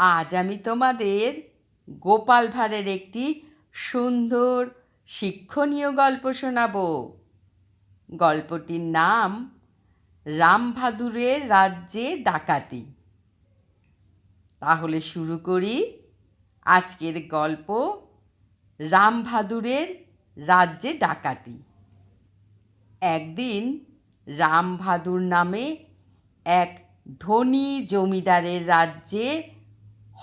আজ আমি তোমাদের গোপাল ভাঁড়ের একটি সুন্দর শিক্ষণীয় গল্প শোনাব। গল্পটির নাম রামভাদুরের রাজ্যে ডাকাতি। তাহলে শুরু করি আজকের গল্প রামভাদুরের রাজ্যে ডাকাতি। একদিন রামভাদুর নামে এক ধনী জমিদারের রাজ্যে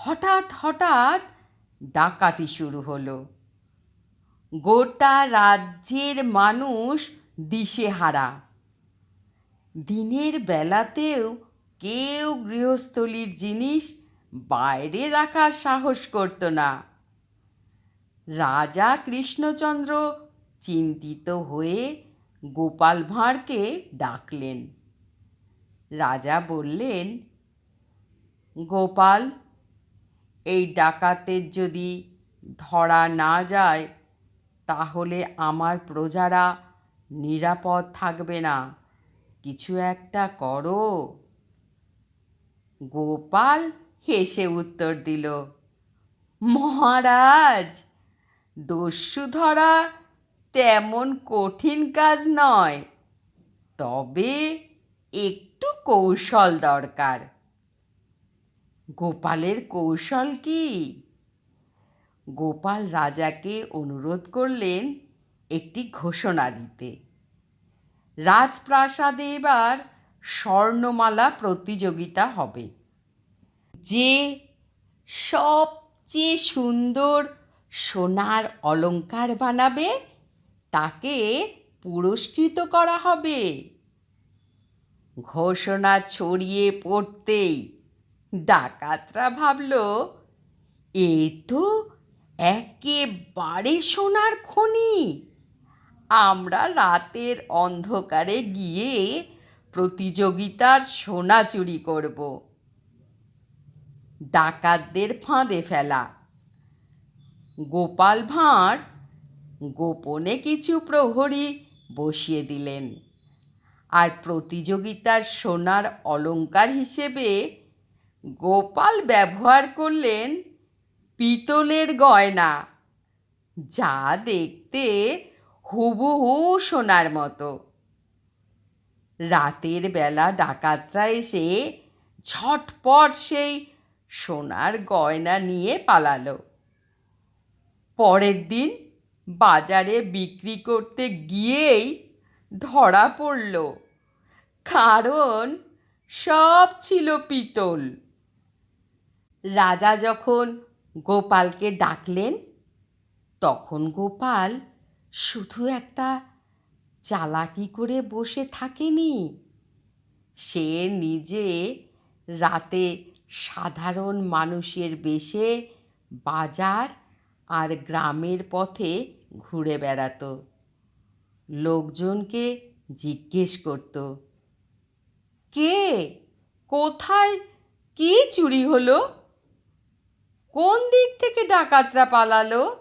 হঠাৎ হঠাৎ ডাকাতি শুরু হলো। গোটা রাজ্যের মানুষ দিশেহারা। দিনের বেলাতেও কেউ গৃহস্থলীর জিনিস বাইরে রাখার সাহস করতো না। রাজা কৃষ্ণচন্দ্র চিন্তিত হয়ে গোপাল ভাঁড়কে ডাকলেন। রাজা বললেন, গোপাল এই ডাকাতের যদি ধরা না যায়, তাহলে আমার প্রজারা নিরাপদ থাকবে না। কিছু একটা করো। গোপাল হেসে উত্তর দিল, মহারাজ দস্যু ধরা তেমন কঠিন কাজ নয়, তবে একটু কৌশল দরকার। গোপালের কৌশল কি? গোপাল রাজাকে অনুরোধ করলেন একটি ঘোষণা দিতে। রাজপ্রাসাদে এবার স্বর্ণমালা প্রতিযোগিতা হবে। যে সবচেয়ে সুন্দর সোনার অলঙ্কার বানাবে, তাকে পুরস্কৃত করা হবে। ঘোষণা ছড়িয়ে পড়তেই ডাকাতরা ভাবল, এ তো একেবারে সোনার খনি। আমরা রাতের অন্ধকারে গিয়ে প্রতিযোগিতার সোনা চুরি করব। ডাকাতদের ফাঁদে ফেলা। গোপাল ভাঁড় গোপনে কিছু প্রহরী বসিয়ে দিলেন। আর প্রতিযোগিতার সোনার অলংকার হিসেবে গোপাল ব্যবহার করলেন পিতলের গয়না, যা দেখতে হুবহু সোনার মতো। রাতের বেলা ডাকাতরা এসে ঝটপট সেই সোনার গয়না নিয়ে পালালো। পরের দিন বাজারে বিক্রি করতে গিয়েই ধরা পড়ল, কারণ সব ছিল পিতল। রাজা যখন গোপালকে ডাকলেন, তখন গোপাল শুধু একটা চালাকি করে বসে থাকেনি। সে নিজে রাতে সাধারণ মানুষের বেশে বাজার আর গ্রামের পথে ঘুরে বেড়াতো। লোকজনকে জিজ্ঞেস করত, কে? কোথায়? কি চুরি হলো? কোন দিক থেকে ডাকাতরা পালালো?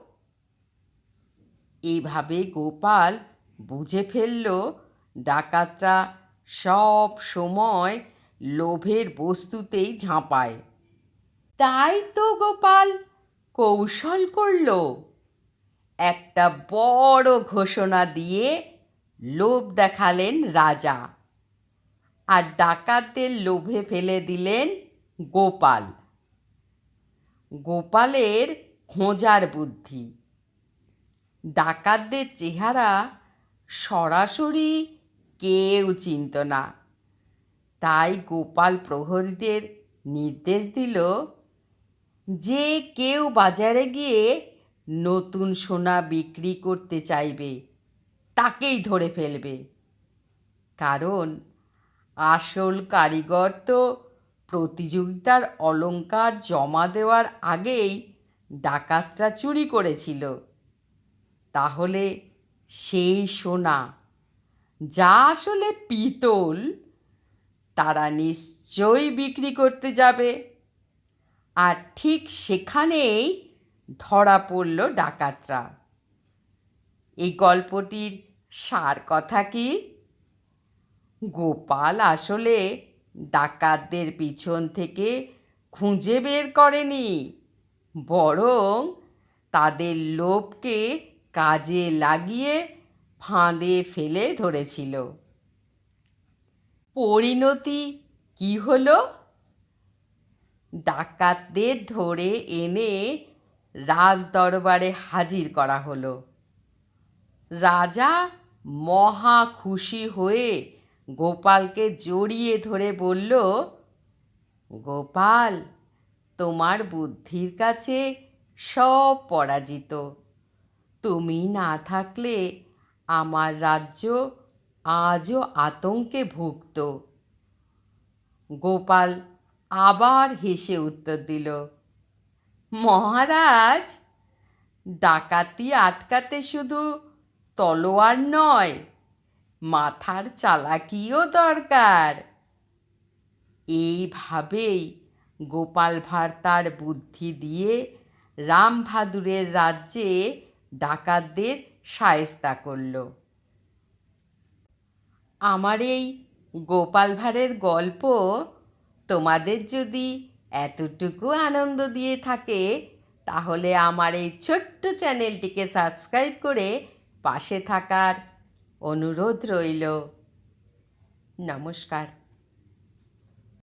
এইভাবে গোপাল বুঝে ফেলল, ডাকাতরা সব সময় লোভের বস্তুতেই ঝাঁপায়। তাই তো গোপাল কৌশল করল। একটা বড় ঘোষণা দিয়ে লোভ দেখালেন রাজা। আর ডাকাতদের লোভে ফেলে দিলেন গোপাল। গোপালের খোঁজার বুদ্ধি। ডাকাতদের চেহারা সরাসরি কেউ চিনত না। তাই গোপাল প্রহরীদের নির্দেশ দিল যে কেউ বাজারে গিয়ে নতুন সোনা বিক্রি করতে চাইবে, তাকেই ধরে ফেলবে। কারণ আসল কারিগর তো প্রতিযোগিতার অলংকার জমা দেওয়ার আগেই ডাকাতরা চুরি করেছিল। তাহলে সেই সোনা, যা আসলে পিতল, তারা নিশ্চয়ই বিক্রি করতে যাবে। আর ঠিক সেখানেই ধরা পড়ল ডাকাতরা। এই গল্পটির সার কথা কি? গোপাল আসলে ডাকাতদের পিছন থেকে খুঁজে বের করেনি, বরং তাদের লোভকে কাজে লাগিয়ে ফাঁদে ফেলে ধরেছিল। পরিণতি কি হলো? ডাকাতদের ধরে এনে রাজ দরবারে হাজির করা হলো। রাজা মহা খুশি হয়ে গোপালকে জড়িয়ে ধরে বলল, গোপাল, তোমার বুদ্ধির কাছে সব পরাজিত। তুমি না থাকলে আমার রাজ্য আজও আতঙ্কে ভুগত গোপাল আবার হেসে উত্তর দিল, মহারাজ, ডাকাতি আটকাতে শুধু তলোয়ার নয় মাথার চালাকিও দরকার। এইভাবেই গোপাল ভাঁড় তার বুদ্ধি দিয়ে রামভাদুরের রাজ্যে ডাকাতদের সায়স্তা করল। আমার এই গোপাল ভাঁড়ের গল্প তোমাদের যদি এতটুকু আনন্দ দিয়ে থাকে, তাহলে আমার এই ছোট্ট চ্যানেলটিকে সাবস্ক্রাইব করে পাশে থাকার অনুরোধ রইল। নমস্কার।